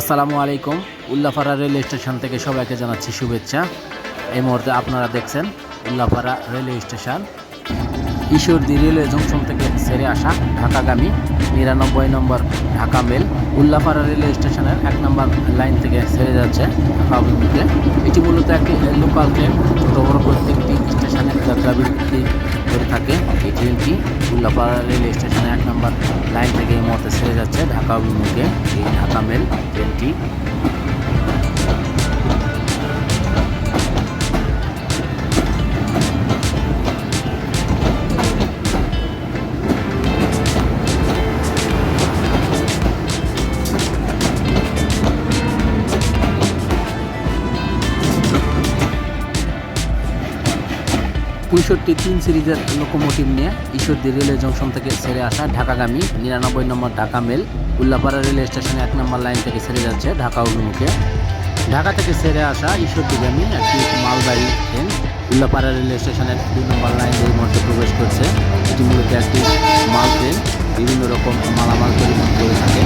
আসসালামু আলাইকুম। উল্লাফারা railway station থেকে সবাইকে জানাচ্ছি শুভেচ্ছা। এই মুহূর্তে আপনারা দেখছেন Ullapara railway station. Ishwardi railway junction থেকে সেরে আসা ঢাকাগামী নিরানব্বই নম্বর ঢাকা মেল। উল্লাপাড়া রেলওয়ে স্টেশনের এক নম্বর লাইন থেকে ছেড়ে যাচ্ছে অভিমুখে এটি মূলত একটি লোকাল ট্রেন, ছোটো বড় প্রত্যেকটি স্টেশনে যাত্রাবৃত্তি করে থাকে। এই ট্রেনটি উল্লাপাড়া রেলওয়ে স্টেশনের এক নম্বর লাইন থেকে এই মুহূর্তে ছেড়ে যাচ্ছে ঢাকা অভিমুখে। এই ঢাকা মেল ট্রেনটি পঁয়ষট্টি তিন সিরিজের লোকোমোটিভ নিয়ে ঈশ্বরদী রেলওয়ে জংশন থেকে ছেড়ে আসা ঢাকাগামী নিরানব্বই নম্বর ঢাকা মেল উল্লাপাড়া রেলওয়ে স্টেশনে এক নম্বর লাইন থেকে ছেড়ে যাচ্ছে ঢাকা অভিমুখে। ঢাকা থেকে ছেড়ে আসা ঈশ্বরদীগামী একটি মালবাহী ট্রেন উল্লাপাড়া রেলওয়ে স্টেশনের দুই নম্বর লাইন এই মুহূর্তে প্রবেশ করছে। এটি মূলত একটি মাল ট্রেন, বিভিন্ন রকম মালামাল পরিবহন করে থাকে।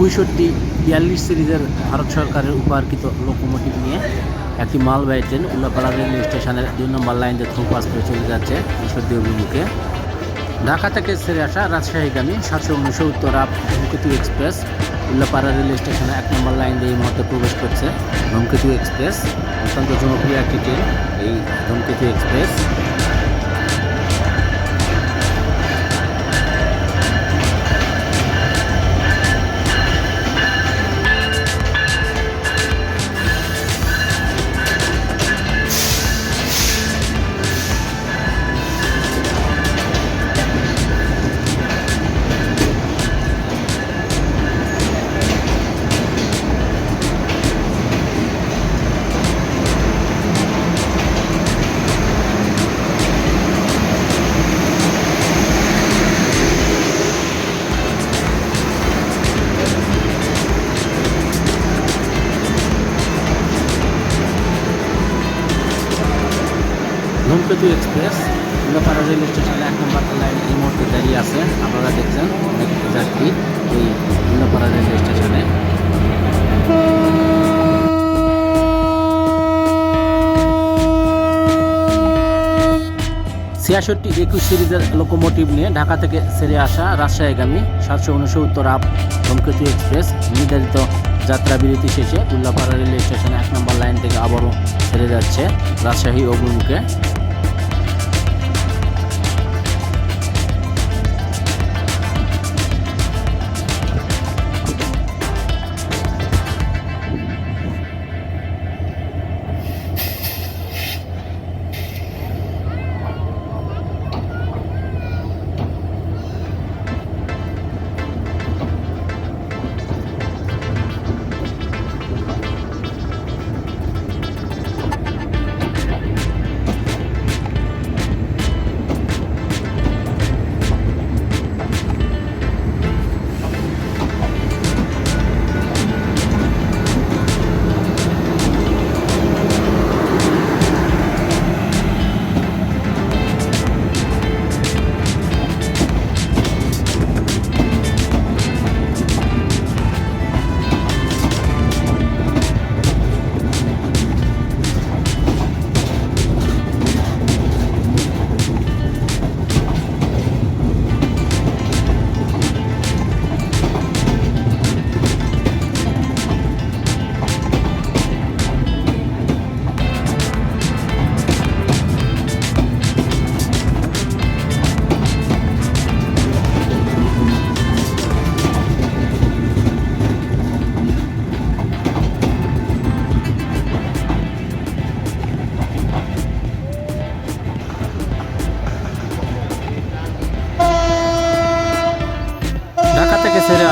পঁয়ষট্টি বিয়াল্লিশ সিরিজের ভারত সরকারের উপার্কিত লোকোমোটিভ নিয়ে একটি মালবাহী ট্রেন উল্লাপাড়া রেলওয়ে স্টেশনের দুই নম্বর লাইন দিয়ে পাস করে চলে যাচ্ছে ঈশ্বরদী অভিমুখে ঢাকা থেকে ছেড়ে আসা রাজশাহীগামী সাতশো উনসত্তর আপ ধূমকেতু এক্সপ্রেস উল্লাপাড়া রেলওয়ে স্টেশনে এক নম্বর লাইন দিয়ে এই মুহূর্তে প্রবেশ করছে ধূমকেতু এক্সপ্রেস অত্যন্ত জনপ্রিয় একটি ট্রেন এই ধূমকেতু এক্সপ্রেস ধূমকেতু এক্সপ্রেস উল্লাপাড়া রেল স্টেশনে এক নম্বর লাইন এই মুহূর্তে দাঁড়িয়ে আছে, আপনারা দেখছেন অনেক যাত্রী এই উল্লাপাড়া রেল স্টেশনে ছিয়াষট্টি একুশ সিরিজের লোকোমোটিভ নিয়ে ঢাকা থেকে ছেড়ে আসা রাজশাহীগামী সাতশো উনসত্তর আপ ধূমকেতু এক্সপ্রেস নির্ধারিত যাত্রা বিরতি শেষে উল্লাপাড়া রেলওয়ে স্টেশনে এক নম্বর লাইন থেকে আবারও ছেড়ে যাচ্ছে রাজশাহী অভিমুখে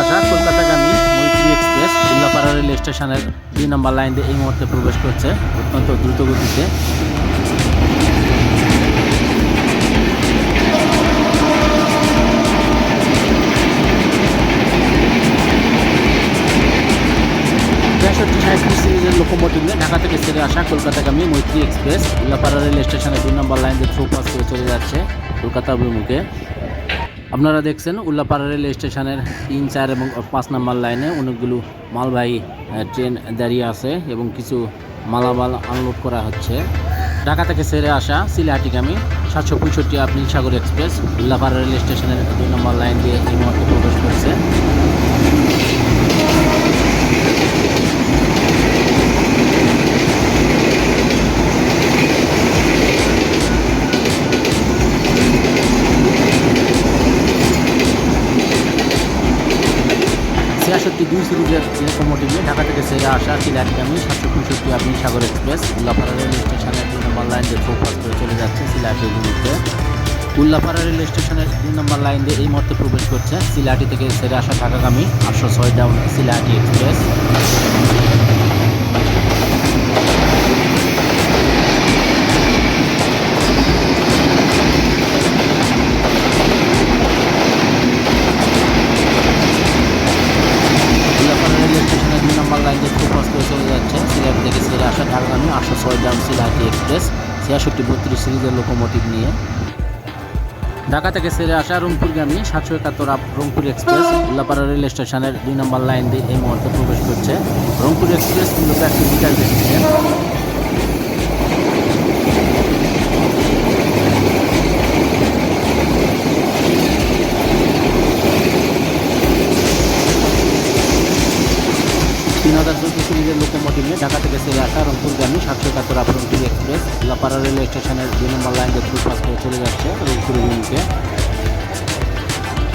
আসা কলকাতাগামী মৈত্রী এক্সপ্রেস উল্লাপাড়া রেল স্টেশনের দুই নম্বর লাইন দিয়ে এই মুহূর্তে প্রবেশ করছে অত্যন্ত দ্রুত গতিতে তেষট্টি সিরিজের ঢাকা থেকে ছেড়ে আসা কলকাতাগামী মৈত্রী এক্সপ্রেস উল্লাপাড়া রেল স্টেশনে দুই নম্বর লাইন দিয়ে থ্রু পাস করে চলে যাচ্ছে কলকাতা অভিমুখে। আপনারা দেখছেন উল্লাপাড়া রেল স্টেশনের তিন, চার এবং পাঁচ নাম্বার লাইনে অনেকগুলো মালবাহী ট্রেন দাঁড়িয়ে আছে এবং কিছু মালামাল আনলোড করা হচ্ছে। ঢাকা থেকে ছেড়ে আসা সিলাহাটিগামী সাতশো পঁয়ষট্টি আপনি সাগর এক্সপ্রেস উল্লাপাড়া রেল স্টেশনের দুই নম্বর লাইন দিয়ে এই মুহূর্তে প্রবেশ করছে। ছিয়াষট্টি দুই সিরিজের লোকোমোটিভে ঢাকা থেকে সেরে আসা সিলাহাটিগামী সাতশো পঁয়ষট্টি আপনি সাগর এক্সপ্রেস, উল্লাপাড়া রেল স্টেশনের দুই নম্বর লাইন দিয়ে প্রকাশ করে চলে যাচ্ছে সিলাহাটি অভিমুখে উল্লাপাড়া রেল স্টেশনের দুই নম্বর লাইন দিয়ে এই মুহূর্তে প্রবেশ করছে সিলাটি থেকে সেরে আসা ঢাকাগামী আটশো ছয় ডাউন সিলাটি এক্সপ্রেস উল্লাপাড়া রেল স্টেশনের দুই নম্বর লাইন দিয়ে ফোকাস করে চলে যাচ্ছে সিলাহাটি থেকে ছেড়ে আসা ঢাকাগামী আটশো ছয় ডাউন সিলাহাটি এক্সপ্রেস, ছিয়াষট্টি বত্রিশ সিরিজের লোকোমোটিভ নিয়ে। ঢাকা থেকে ছেড়ে আসা রংপুরগামী সাতশো একাত্তর রংপুর এক্সপ্রেস, উল্লাপাড়া রেল স্টেশনের দুই নম্বর লাইন দিয়ে এই মুহূর্তে প্রবেশ করছে। রংপুর এক্সপ্রেস কিন্তু একটি মিটার বেশি চৌত্রিশ সিরিজের লোকোমোটিভ নিয়ে ঢাকা থেকে ছেড়ে আসা রংপুরগামী সাতশো একাত্তর আপ এক্সপ্রেস উল্লাপাড়া রেলওয়ে স্টেশনের দুই নম্বর লাইন দিয়ে থ্রু পাস করে চলে যাচ্ছে রংপুর অভিমুখে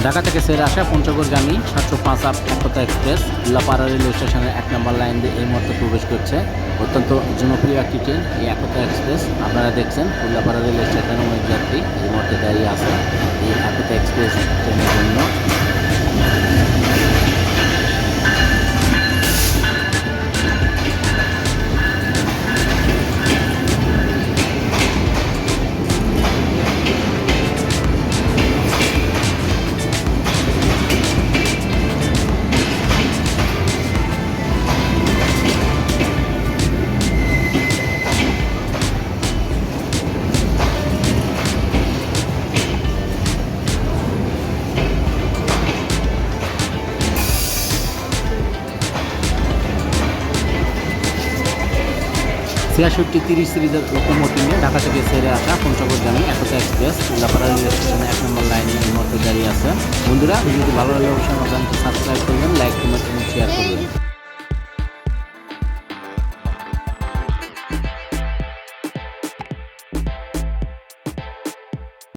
ঢাকা থেকে ছেড়ে আসা পঞ্চগড়গামী সাতশো পাঁচ up Kolkata express Ullapara railway স্টেশনের এক নম্বর লাইন দিয়ে এই মুহূর্তে প্রবেশ করছে। অত্যন্ত জনপ্রিয় একটি ট্রেন, এই একতা এক্সপ্রেস। আপনারা দেখছেন উল্লাপাড়া রেল স্টেশনে অনেক যাত্রী এই মুহূর্তে দাঁড়িয়ে আছে এই একতা এক্সপ্রেস ট্রেনের জন্য। ছিয়াষট্টি, তিরিশ সিরিজের লোকোমোটিভ নিয়ে ঢাকা থেকে সেরে আসা পঞ্চগড়গামী একতা এক্সপ্রেস উল্লাপাড়া রেল স্টেশনে এক নম্বর লাইনে এই মধ্যে দাঁড়িয়ে আছে বন্ধুরা যদি ভালো লাগলে অবশ্যই আমার চ্যানেলটি সাবস্ক্রাইব করবেন লাইক কমেন্ট এবং শেয়ার করবেন।